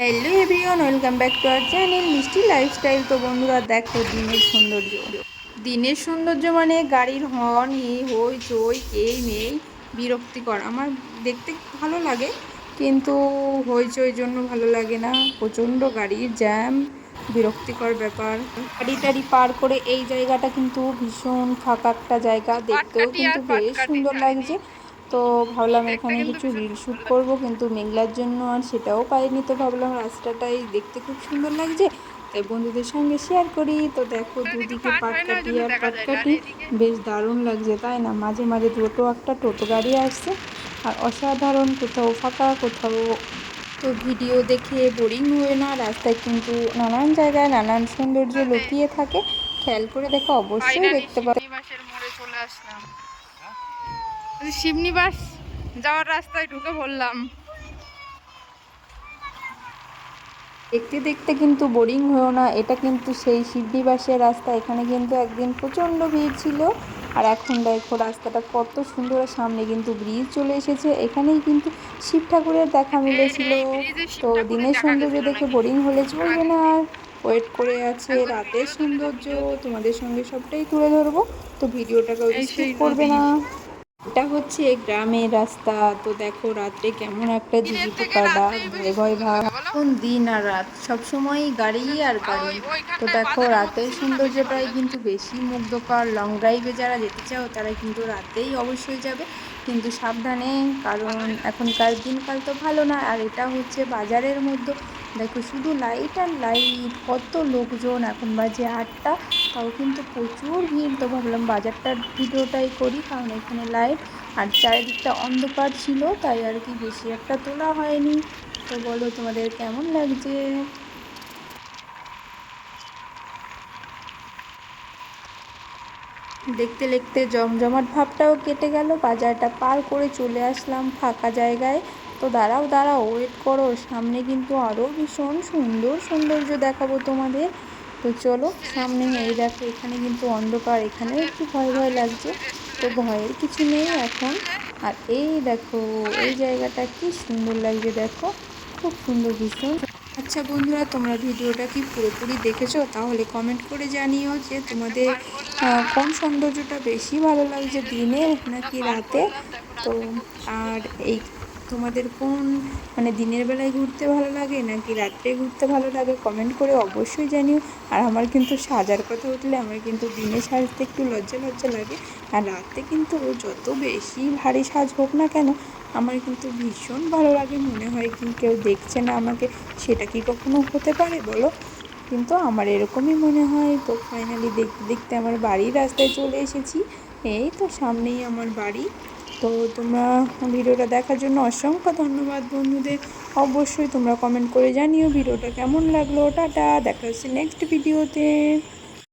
Hello everyone welcome back to our channel Mishti lifestyle. তো বন্ধুরা দেখো দিনের সৌন্দর্য। দিনের সৌন্দর্য মানে গাড়ির হর্ন এই হই চই এই নেই বিরক্তিকর। আমার দেখতে ভালো লাগে কিন্তু হইচই জন্য ভালো লাগে না। প্রচণ্ড গাড়ির জ্যাম বিরক্তিকর ব্যাপার। গাড়ি টাড়ি পার করে এই জায়গাটা কিন্তু ভীষণ ফাঁকা একটা জায়গা। দেখতেও কিন্তু বেশ সুন্দর লাগছে। তো ভাবলাম এখানে কিছু রিল শ্যুট করব কিন্তু মেঘলার জন্য আর সেটাও পাইনি। তো ভাবলাম রাস্তাটাই দেখতে খুব সুন্দর লাগছে তাই বন্ধুদের সঙ্গে শেয়ার করি। তো দেখো দুদিকে পাটকাটি আর পাটকাটি বেশ দারুণ লাগছে তাই না? মাঝে মাঝে দুটো একটা টোটো গাড়ি আসছে আর অসাধারণ কোথাও ফাঁকা কোথাও তো ভিডিও দেখে বোরিং হয়ে না রাস্তায় কিন্তু নানান জায়গায় নানান সৌন্দর্য লুকিয়ে থাকে। খেয়াল করে দেখো অবশ্যই দেখতে পাবে। মোড়ে চলে আসলাম। শিবনিবাস যাওয়ার রাস্তায় ঢুকে পড়লাম। দেখতে দেখতে কিন্তু বোরিং হয়েও না। এটা কিন্তু সেই শিবনিবাসের রাস্তা। এখানে কিন্তু একদিন প্রচণ্ড ভিড় ছিল। আর এখন দেখো রাস্তাটা কত সুন্দর সামনে কিন্তু ব্রিজ চলে এসেছে। এখানেই কিন্তু শিব ঠাকুরের দেখা মিলেছিল। তো দিনের সৌন্দর্য দেখে বোরিং হলে চলবে না আর। ওয়েট করে আছে রাতের সৌন্দর্য। তোমাদের সঙ্গে সবটাই তুলে ধরবো। তো ভিডিওটাকে করবে না। এটা হচ্ছে গ্রামের রাস্তা। তো দেখো রাত্রে কেমন একটা পোকার ডাক ভয় ভয় ভাব। এখন দিন আর রাত? সবসময় গাড়ি আর গাড়ি। তো দেখো রাতের সৌন্দর্যটাই কিন্তু বেশি মুগ্ধকর। লং ড্রাইভে যারা যেতে চাও তারা কিন্তু রাতেই অবশ্যই যাবে। কিন্তু সাবধানে কারণ এখনকার দিনকাল তো ভালো না। আর এটা হচ্ছে বাজারের মধ্যে। দেখো, শুধু লাইট আর লাইট কত লোকজন এখন বাজে আটটা, তাও কিন্তু প্রচুর ভিড়। তো ভাবলাম বাজারটার ভিডিওটাই করি, কারণ এখানে লাইট আর চারিদিকটা অন্ধকার ছিল, তাই আর কি বেশি একটা তোলা হয়নি। তো বলো তোমাদের কেমন লাগছে? দেখতে দেখতে জমজমাট ভাবটাও কেটে গেল, বাজারটা পার করে চলে আসলাম ফাঁকা জায়গায়। তো দাঁড়াও দাঁড়াও ওয়েট করো, সামনে কিন্তু আরও ভীষণ সুন্দর সৌন্দর্য দেখাবো তোমাদের। তো চলো, সামনে এই দেখো, এখানে কিন্তু অন্ধকার, এখানেও একটু ভয় ভয় লাগছে। তো ভয়ের কিছু নেই এখন। আর এই দেখো, এই জায়গাটা কি সুন্দর লাগছে দেখো, খুব সুন্দর ভীষণ। আচ্ছা বন্ধুরা, তোমরা ভিডিওটা কি পুরোপুরি দেখেছ? তাহলে কমেন্ট করে জানিও যে তোমাদের কোন সৌন্দর্যটা বেশি ভালো লাগছে দিনে নাকি রাতে? তো, আর এই তোমাদের কোন মানে দিনের বেলায় ঘুরতে ভালো লাগে নাকি রাত্রে ঘুরতে ভালো লাগে? কমেন্ট করে অবশ্যই জানিও। আর আমার কিন্তু সাজার কথা উঠলে আমার কিন্তু দিনে সাজতে একটু লজ্জা লজ্জা লাগে। আর রাতে কিন্তু যত বেশি ভারী সাজ হোক না কেন, আমার কিন্তু ভীষণ ভালো লাগে। মনে হয় কি কেউ দেখছে না আমাকে, সেটা কি কখনো হতে পারে বলো? কিন্তু আমার এরকমই মনে হয়। তো ফাইনালি দেখতে দেখতে আমার বাড়ির রাস্তায় চলে এসেছি। এই তো সামনেই আমার বাড়ি। তো তোমরা ভিডিওটা দেখার জন্য অসংখ্য ধন্যবাদ বন্ধুদের। অবশ্যই তোমরা কমেন্ট করে জানিও ভিডিওটা কেমন লাগল। টাটা, দেখা হচ্ছে নেক্সট ভিডিওতে